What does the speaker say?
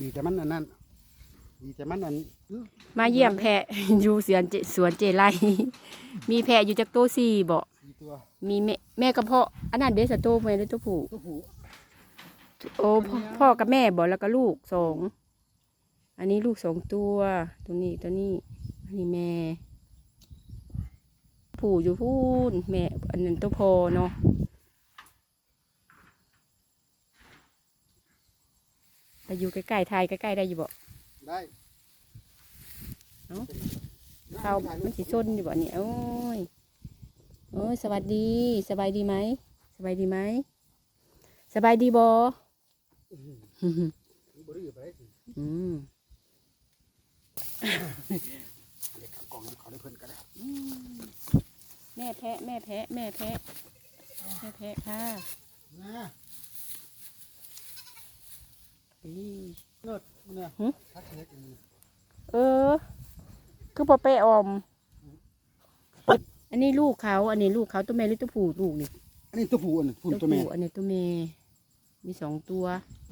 ดีแต่มันอันนั้น ดีแต่มันอันมาเยี่ยมแพะ อยู่สวนเจสวนเจไรมีแพะอยู่จากโตวสี่บ่สี่ตัวมีแม่แม่กับพ่ออันนั้นเดสโตวแม่หรือตัวผู้ตัวผู้โอ้พ่อพ่อกับแม่บ่แล้วก็ลูกสองอันนี้ลูกสองตัวตัวนี้ตัวนี้ อันนี้แม่ผู้อยู่พูนแม่อันนั้นตัวพอเนาะ ไปอยู่ใกล้ๆไทยใกล้ๆได้อยู่บ่ได้เอ้าเขามันสิซนอยู่บ่เนี่ยโอ้ยโอ้ยสวัสดีสบายดีไหมสบายดีไหมสบายดีบ่บริอยู่ไปได้สิอืมเด็กขับกล่องเขาได้เพิ่นก็ได้แม่แพะแม่แพะแม่แพะแม่แพะค่ะ นะอืมเลิศเนี่ยหึทักเล็กอันนี้เออ คือปอเปะออม อันนี้ลูกเขา อันนี้ลูกเขาตัวแม่หรือตัวผู้ลูกนี่อันนี้ตัวผู้อันนี้ผู้ตัวแม่อันนี้ตัวแม่มีสองตัวต